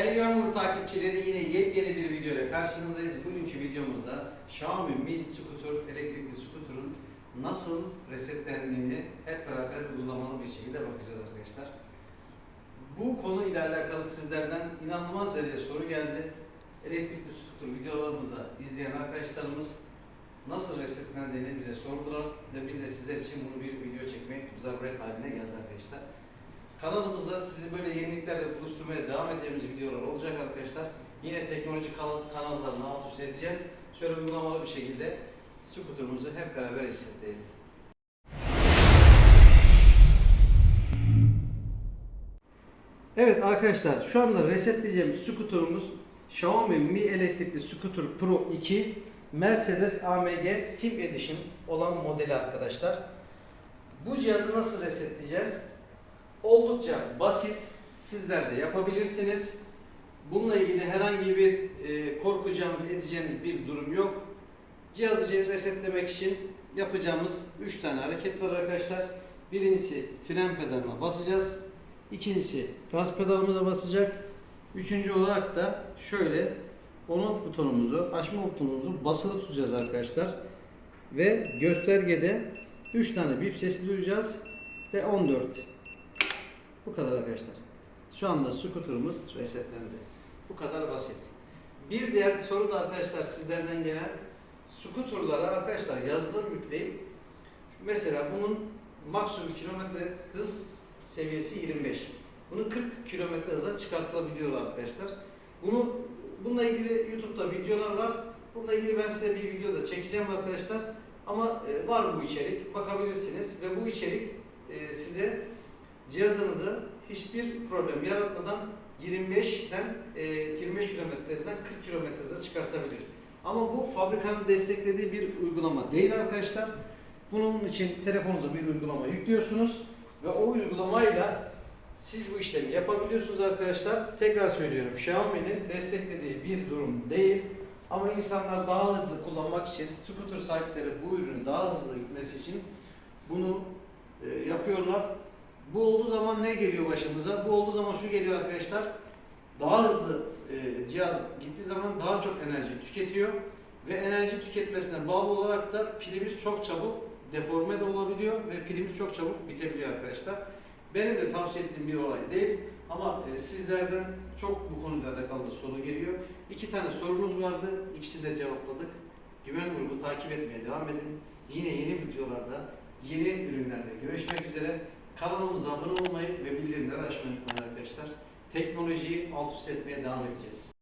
Guru takipçileri yine yepyeni bir video ile karşınızdayız. Bugünkü videomuzda Xiaomi Mi Scooter, elektrikli scooter'ın nasıl resetlendiğini hep beraber uygulamalı bir şekilde bakacağız arkadaşlar. Bu konu ile alakalı sizlerden inanılmaz derece soru geldi. Elektrikli scooter videolarımızda izleyen arkadaşlarımız nasıl resetlendiğini bize sordular ve biz de sizler için bunu bir video çekmek zaruret haline geldi arkadaşlar. Kanalımızda sizi böyle yeniliklerle buluşturmaya devam edeceğimiz videolar olacak arkadaşlar. Yine teknoloji kanal, kanallarını alt üst edeceğiz. Şöyle uygulamalı bir şekilde skuterumuzu hep beraber hissettirelim. Evet arkadaşlar şu anda resetleyeceğimiz skuterumuz Xiaomi Mi elektrikli scooter Pro 2 Mercedes AMG Team Edition olan modeli arkadaşlar. Bu cihazı nasıl resetleyeceğiz? Oldukça basit. Sizler de yapabilirsiniz. Bununla ilgili herhangi bir e, korkacağınız, edeceğiniz bir durum yok. Cihazı resetlemek için yapacağımız 3 tane hareket var arkadaşlar. Birincisi fren pedalına basacağız. İkincisi gaz pedalımıza basacak. Üçüncü olarak da şöyle on off butonumuzu, açma butonumuzu basılı tutacağız arkadaşlar. Ve göstergede 3 tane bip sesi duyacağız ve 14 bu kadar arkadaşlar. Şu anda scooter'ımız resetlendi. Bu kadar basit. Bir diğer soru da arkadaşlar sizlerden gelen scooter'lara arkadaşlar yazılım yükleyip mesela bunun maksimum kilometre hız seviyesi 25. Bunu 40 kilometre hıza çıkartılabiliyor arkadaşlar. Bunu bununla ilgili YouTube'da videolar var. Bununla ilgili ben size bir video da çekeceğim arkadaşlar. Ama e, var bu içerik. Bakabilirsiniz ve bu içerik e, size cihazınızı hiçbir problem yaratmadan 25'ten e, 25 km hızdan 40 km hıza çıkartabilir. Ama bu fabrikanın desteklediği bir uygulama değil arkadaşlar. Bunun için telefonunuza bir uygulama yüklüyorsunuz ve o uygulamayla siz bu işlemi yapabiliyorsunuz arkadaşlar. Tekrar söylüyorum Xiaomi'nin desteklediği bir durum değil. Ama insanlar daha hızlı kullanmak için, scooter sahipleri bu ürünü daha hızlı gitmesi için bunu e, yapıyorlar. Bu olduğu zaman ne geliyor başımıza? Bu olduğu zaman şu geliyor arkadaşlar. Daha hızlı e, cihaz gittiği zaman daha çok enerji tüketiyor ve enerji tüketmesine bağlı olarak da pilimiz çok çabuk deforme de olabiliyor ve pilimiz çok çabuk bitebiliyor arkadaşlar. Benim de tavsiye ettiğim bir olay değil ama e, sizlerden çok bu konuyla alakalı soru geliyor. İki tane sorumuz vardı. İkisini de cevapladık. Güven grubu takip etmeye devam edin. Yine yeni videolarda, yeni ürünlerde görüşmek üzere. Kanalımıza abone olmayı ve bildirimleri açmayı unutmayın arkadaşlar. Teknolojiyi alt üst etmeye devam edeceğiz.